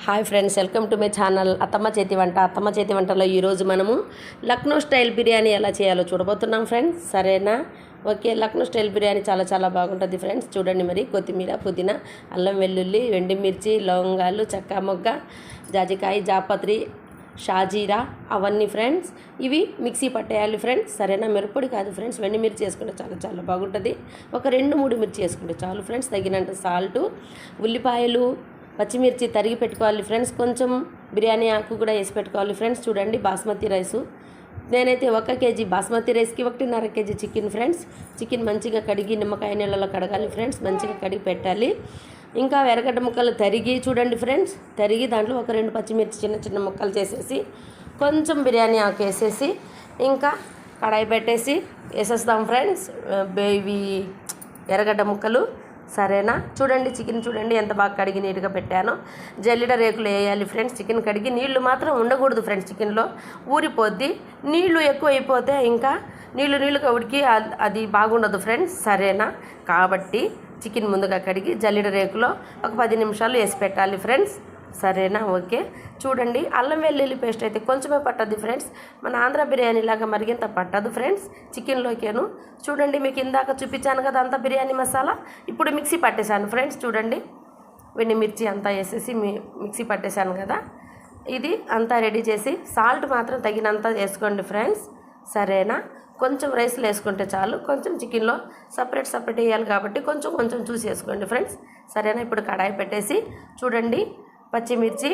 Hi friends welcome to my channel అత్తమ్మ చేతి వంట. అత్తమ్మ చేతి వంటలో ఈరోజు మనము లక్నో స్టైల్ బిర్యానీ ఎలా చేయాలో చూడబోతున్నాం ఫ్రెండ్స్. సరేనా? ఓకే లక్నో స్టైల్ బిర్యానీ చాలా చాలా బాగుంటుంది ఫ్రెండ్స్. చూడండి మరి కొత్తిమీర పుదీనా అల్లం వెల్లుల్లి ఎండుమిర్చి లవంగాలు చెక్క మొగ్గ జాజికాయ జాపత్రి షాజీరా అవన్నీ ఫ్రెండ్స్. ఇవి మిక్సీ పట్టేయాలి ఫ్రెండ్స్. సరేనా? మిరప్పొడి కాదు ఫ్రెండ్స్ వెండి మిర్చి వేసుకుంటే చాలా చాలా బాగుంటుంది. ఒక రెండు మూడు మిర్చి వేసుకుంటే చాలు ఫ్రెండ్స్. తగినంత సాల్టు ఉల్లిపాయలు పచ్చిమిర్చి తరిగి పెట్టుకోవాలి ఫ్రెండ్స్. కొంచెం బిర్యానీ ఆకు కూడా వేసి పెట్టుకోవాలి ఫ్రెండ్స్. చూడండి బాస్మతి రైసు. నేనైతే ఒక కేజీ బాస్మతి రైస్కి ఒకటిన్నర కేజీ చికెన్ ఫ్రెండ్స్. చికెన్ మంచిగా కడిగి నిమ్మకాయ నీళ్ళలో కడగాలి ఫ్రెండ్స్. మంచిగా కడిగి పెట్టాలి. ఇంకా ఎరగడ్డ ముక్కలు తరిగి చూడండి ఫ్రెండ్స్. తరిగి దాంట్లో ఒక రెండు పచ్చిమిర్చి చిన్న చిన్న ముక్కలు చేసేసి కొంచెం బిర్యానీ ఆకు వేసేసి ఇంకా కడాయి పెట్టేసి వేసేస్తాం ఫ్రెండ్స్. ఇవి ఎర్రగడ్డ ముక్కలు. సరేనా? చూడండి చికెన్ చూడండి ఎంత బాగా కడిగి నీట్గా పెట్టానో. జల్లిడ రేకులు వేయాలి ఫ్రెండ్స్ చికెన్ కడిగి. నీళ్ళు మాత్రం ఉండకూడదు ఫ్రెండ్స్ చికెన్లో. ఊరిపోద్ది. నీళ్ళు ఎక్కువ అయిపోతే ఇంకా నీళ్ళు నీళ్ళుగా ఉడికి అది బాగుండదు ఫ్రెండ్స్ సరేనా? కాబట్టి చికెన్ ముందుగా కడిగి జల్లిడ రేకులో ఒక పది నిమిషాలు వేసి పెట్టాలి ఫ్రెండ్స్. సరేనా? ఓకే. చూడండి అల్లం వెల్లుల్లి పేస్ట్ అయితే కొంచెమే పట్టద్ది ఫ్రెండ్స్. మన ఆంధ్ర బిర్యానీ లాగా మరిగింత పట్టదు ఫ్రెండ్స్. చికెన్లోకేను చూడండి మీకు ఇందాక చూపించాను కదా అంత బిర్యానీ మసాలా. ఇప్పుడు మిక్సీ పట్టేశాను ఫ్రెండ్స్ చూడండి. వెండి మిర్చి అంతా వేసేసి మిక్సీ పట్టేశాను కదా. ఇది అంతా రెడీ చేసి సాల్ట్ మాత్రం తగినంత వేసుకోండి ఫ్రెండ్స్. సరేనా? కొంచెం రైస్లో వేసుకుంటే చాలు. కొంచెం చికెన్లో సపరేట్ సపరేట్ వేయాలి కాబట్టి కొంచెం కొంచెం చూసి వేసుకోండి ఫ్రెండ్స్. సరేనా? ఇప్పుడు కడాయి పెట్టేసి చూడండి. పచ్చిమిర్చి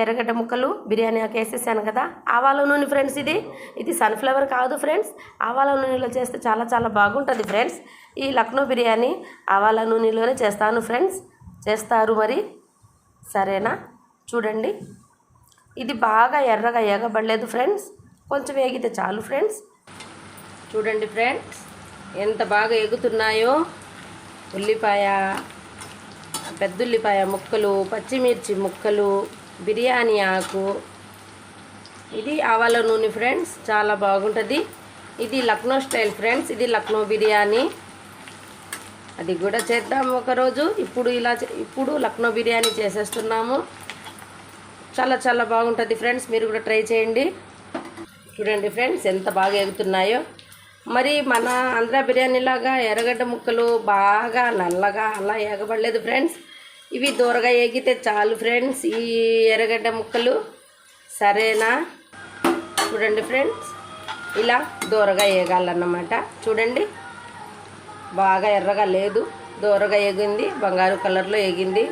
ఎర్రగడ్డ ముక్కలు బిర్యానీ ఆకు వేసేసాను కదా. ఆవాల నూనె ఫ్రెండ్స్ ఇది. ఇది సన్ఫ్లవర్ కాదు ఫ్రెండ్స్. ఆవాల నూనెలో చేస్తే చాలా చాలా బాగుంటుంది ఫ్రెండ్స్. ఈ లక్నో బిర్యానీ ఆవాల నూనెలోనే చేస్తాను ఫ్రెండ్స్. చేస్తారు మరి. సరేనా? చూడండి. ఇది బాగా ఎర్రగా ఎగబడలేదు ఫ్రెండ్స్. కొంచెం వేగితే చాలు ఫ్రెండ్స్. చూడండి ఫ్రెండ్స్ ఎంత బాగా ఎగుతున్నాయో ఉల్లిపాయ. పెద్ద ఉల్లిపాయ ముక్కలు పచ్చిమిర్చి ముక్కలు బిర్యానీ ఆకు. ఇది ఆవాల నూనె ఫ్రెండ్స్ చాలా బాగుంటుంది. ఇది లక్నో స్టైల్ ఫ్రెండ్స్ ఇది లక్నో బిర్యానీ. అది కూడా చేద్దాం ఒకరోజు. ఇప్పుడు ఇలా ఇప్పుడు లక్నో బిర్యానీ చేసేస్తున్నాము. చాలా చాలా బాగుంటుంది ఫ్రెండ్స్ మీరు కూడా ట్రై చేయండి. చూడండి ఫ్రెండ్స్ ఎంత బాగా ఎగుతున్నాయో. మరి మన ఆంధ్ర బిర్యానీ లాగా ఎర్రగడ్డ ముక్కలు బాగా నల్లగా అలా ఎగబడలేదు ఫ్రెండ్స్. ఇవి దూరగా ఎగితే చాలు ఫ్రెండ్స్. ఈ ఎర్రగడ్డ ముక్కలు సరేనా? చూడండి ఫ్రెండ్స్. ఇలా దూరగా ఎగాలన్నమాట చూడండి. బాగా ఎర్రగా లేదు. దూరగా ఎగింది బంగారు కలర్లో ఎగింది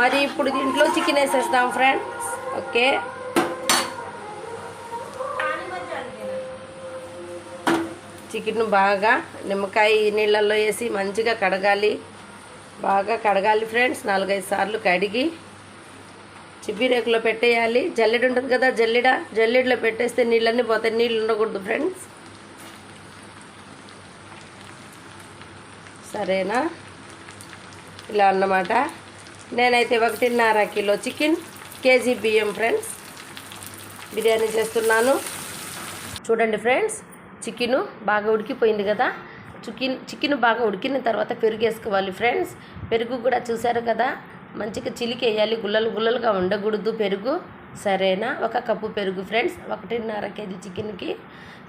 మరి ఇప్పుడు దీంట్లో చికెన్ వేసేస్తాం ఫ్రెండ్స్. ఓకే. చికెన్ బాగా నిమ్మకాయ నీళ్ళల్లో వేసి మంచిగా కడగాలి. బాగా కడగాలి ఫ్రెండ్స్. నాలుగైదు సార్లు కడిగి చిప్పి రేకులో పెట్టేయాలి. జల్లెడ ఉంటుంది కదా జల్లెడ? జల్లెడలో పెట్టేస్తే నీళ్ళన్నీ పోతాయి. నీళ్ళు ఉండకూడదు ఫ్రెండ్స్. సరేనా? ఇలా అన్నమాట. నేనైతే ఒకటిన్నర కిలో చికెన్ కేజీ బియ్యం ఫ్రెండ్స్. బిర్యానీ చేస్తున్నాను. చూడండి ఫ్రెండ్స్. చికెను బాగా ఉడికిపోయింది కదా. చికెన్ చికెన్ బాగా ఉడికిన తర్వాత పెరుగు వేసుకోవాలి ఫ్రెండ్స్. పెరుగు కూడా చూసారు కదా. మంచిగా చిలికి వేయాలి గుల్లలు గుల్లలుగా ఉండకూడదు పెరుగు. సరేనా? ఒక కప్పు పెరుగు ఫ్రెండ్స్. ఒకటిన్నర కేజీ చికెన్కి.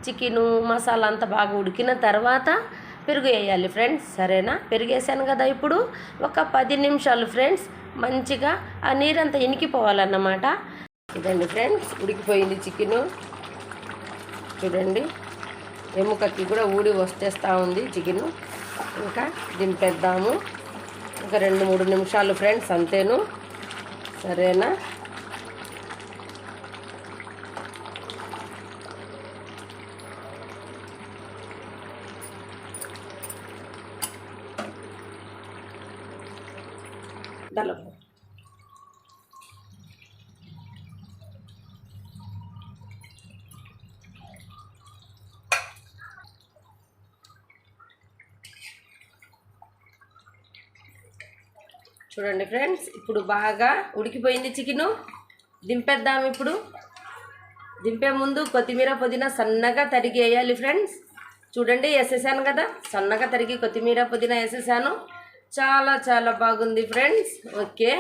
చికెను మసాలా అంతా బాగా ఉడికిన తర్వాత పెరుగు వేయాలి ఫ్రెండ్స్. సరేనా? పెరుగు వేసాను కదా ఇప్పుడు. ఒక పది నిమిషాలు ఫ్రెండ్స్. మంచిగా ఆ నీరంతా ఇనికిపోవాలన్నమాట. ఇదండి ఫ్రెండ్స్ ఉడికిపోయింది చికెను. చూడండి. ఎముకకి కూడా ఊడి వస్తేస్తూ ఉంది చికెను. ఇంకా దింపేద్దాము ఇంకా రెండు మూడు నిమిషాలు ఫ్రెండ్స్ అంతేను. సరేనా? దళపు చూడండి ఫ్రెండ్స్ ఇప్పుడు బాగా ఉడికిపోయింది చికెను. దింపేద్దాం ఇప్పుడు. దింపే ముందు కొత్తిమీర పుదీనా సన్నగా తరిగి వేయాలి ఫ్రెండ్స్. చూడండి వేసేసాను కదా సన్నగా తరిగి కొత్తిమీర పుదీనా వేసేసాను. చాలా చాలా బాగుంది ఫ్రెండ్స్. ఓకే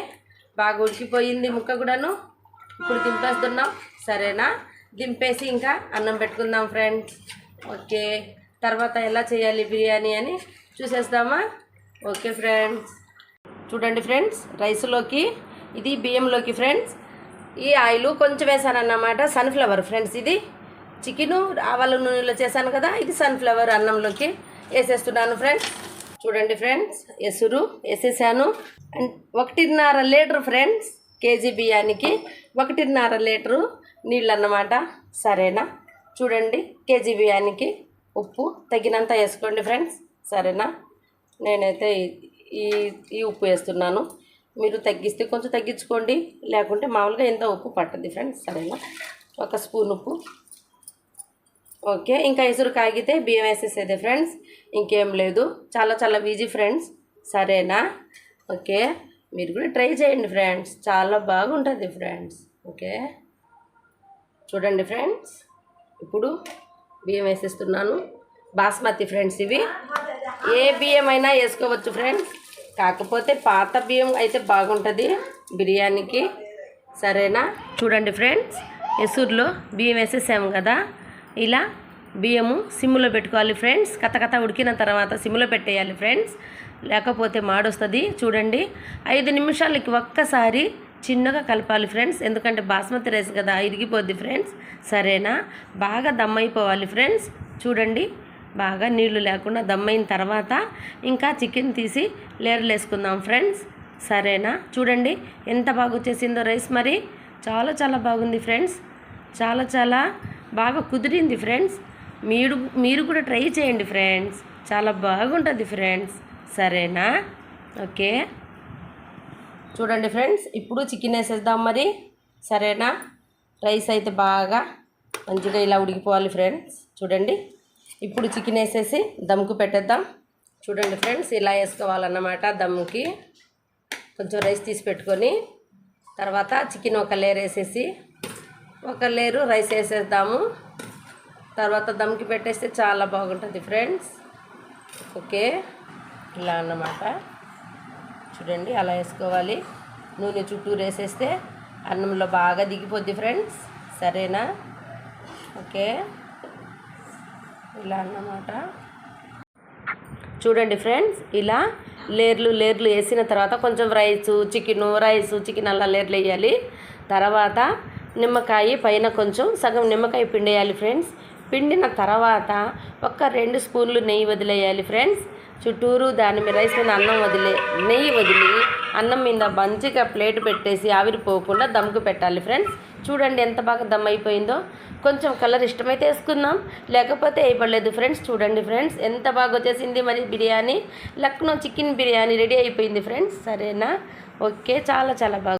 బాగా ఉడికిపోయింది ముక్క కూడాను. ఇప్పుడు దింపేస్తున్నాం. సరేనా? దింపేసి ఇంకా అన్నం పెట్టుకుందాం ఫ్రెండ్స్. ఓకే తర్వాత ఎలా చేయాలి బిర్యానీ అని చూసేద్దామా? Okay friends. చూడండి ఫ్రెండ్స్ రైస్లోకి ఇది బియ్యంలోకి ఫ్రెండ్స్. ఈ ఆయిల్ కొంచెం వేసాను అన్నమాట సన్ఫ్లవర్ ఫ్రెండ్స్ ఇది. చికెను ఆవాల నూనెలో చేశాను కదా ఇది సన్ఫ్లవర్ అన్నంలోకి వేసేస్తున్నాను ఫ్రెండ్స్. చూడండి ఫ్రెండ్స్ ఎసురు వేసేసాను. అండ్ ఒకటిన్నర లీటర్ ఫ్రెండ్స్ కేజీ బియ్యానికి ఒకటిన్నర లీటరు నీళ్ళు అన్నమాట సరేనా? చూడండి కేజీ బియ్యానికి ఉప్పు తగినంత వేసుకోండి ఫ్రెండ్స్. సరేనా? నేనైతే ఈ- ఈ ఉప్పు వేస్తున్నాను. మీరు తగ్గిస్తే కొంచెం తగ్గించుకోండి. లేకుంటే మామూలుగా ఎంత ఉప్పు పట్టద్ది ఫ్రెండ్స్ సరేనా? ఒక స్పూన్ ఉప్పు. ఓకే ఇంకా ఇసురు కాగితే బియ్యం వేసేసేది ఫ్రెండ్స్ ఇంకేం లేదు. చాలా చాలా ఈజీ ఫ్రెండ్స్ సరేనా? ఓకే మీరు కూడా ట్రై చేయండి ఫ్రెండ్స్ చాలా బాగుంటుంది ఫ్రెండ్స్ ఓకే? చూడండి ఫ్రెండ్స్ ఇప్పుడు బియ్యం వేసేస్తున్నాను. బాస్మతి ఫ్రెండ్స్ ఇవి. ఏ బియ్యం అయినా వేసుకోవచ్చు ఫ్రెండ్స్ కాకపోతే పాత బియ్యం అయితే బాగుంటుంది బిర్యానీకి. సరేనా? చూడండి ఫ్రెండ్స్ ఎసూర్లో బియ్యం వేసేసాము కదా. ఇలా బియ్యము సిమ్లో పెట్టుకోవాలి ఫ్రెండ్స్ కథ కథ ఉడికిన తర్వాత సిమ్లో పెట్టేయాలి ఫ్రెండ్స్ లేకపోతే మాడొస్తుంది. చూడండి ఐదు నిమిషాలకి ఒక్కసారి చిన్నగా కలపాలి ఫ్రెండ్స్ ఎందుకంటే బాస్మతి రైస్ కదా ఇరిగిపోద్ది ఫ్రెండ్స్ సరేనా? బాగా దమ్ అయిపోవాలి ఫ్రెండ్స్ చూడండి. బాగా నీళ్ళు లేకుండా దమ్ అయిన తర్వాత ఇంకా చికెన్ తీసి లేయర్లు వేసుకుందాం ఫ్రెండ్స్. సరేనా? చూడండి ఎంత బాగా వచ్చేసిందో రైస్ మరి. చాలా చాలా బాగుంది ఫ్రెండ్స్. చాలా చాలా బాగా కుదిరింది ఫ్రెండ్స్. మీరు మీరు కూడా ట్రై చేయండి ఫ్రెండ్స్. చాలా బాగుంటుంది ఫ్రెండ్స్. సరేనా? ఓకే. చూడండి ఫ్రెండ్స్ ఇప్పుడు చికెన్ వేసేద్దాం మరి. సరేనా? రైస్ అయితే బాగా మంచిగా ఇలా ఉడికిపోవాలి ఫ్రెండ్స్. చూడండి. ఇప్పుడు చికెన్ వేసేసి దమ్కు పెట్టేద్దాం. చూడండి ఫ్రెండ్స్ ఇలా వేసుకోవాలన్నమాట దమ్ముకి కొంచెం రైస్ తీసి పెట్టుకొని తర్వాత చికెన్ ఒక లేయర్ వేసేసి ఒక లేరు రైస్ వేసేద్దాము. తర్వాత దమ్కి పెట్టేస్తే చాలా బాగుంటుంది ఫ్రెండ్స్. ఓకే ఇలా అన్నమాట. చూడండి అలా వేసుకోవాలి. నూనె చుట్టూరు వేసేస్తే అన్నంలో బాగా దిగిపోద్ది ఫ్రెండ్స్. సరేనా? ఓకే. ఇలా అన్నమాట. చూడండి ఫ్రెండ్స్ ఇలా లేర్లు లేర్లు వేసిన తర్వాత కొంచెం రైసు చికెను రైసు చికెన్ అలా లేర్లు వేయాలి. తర్వాత నిమ్మకాయ పైన కొంచెం సగం నిమ్మకాయ పిండేయాలి ఫ్రెండ్స్. పిండిన తర్వాత ఒక్క రెండు స్పూన్లు నెయ్యి వదిలేయాలి ఫ్రెండ్స్. చుట్టూరు దాని మీద రైస్ మీద అన్నం వదిలే నెయ్యి వదిలి అన్నం మీద మంచిగా ప్లేట్ పెట్టేసి ఆవిరిపోకుండా దమ్కు పెట్టాలి ఫ్రెండ్స్. చూడండి ఎంత బాగా దమ్ అయిపోయిందో. కొంచెం కలర్ ఇష్టమైతే వేసుకుందాం. లేకపోతే వేయబడలేదు ఫ్రెండ్స్. చూడండి ఫ్రెండ్స్ ఎంత బాగా వచ్చేసింది మరి బిర్యానీ. లక్నో చికెన్ బిర్యానీ రెడీ అయిపోయింది ఫ్రెండ్స్. సరేనా? ఓకే చాలా చాలా బాగా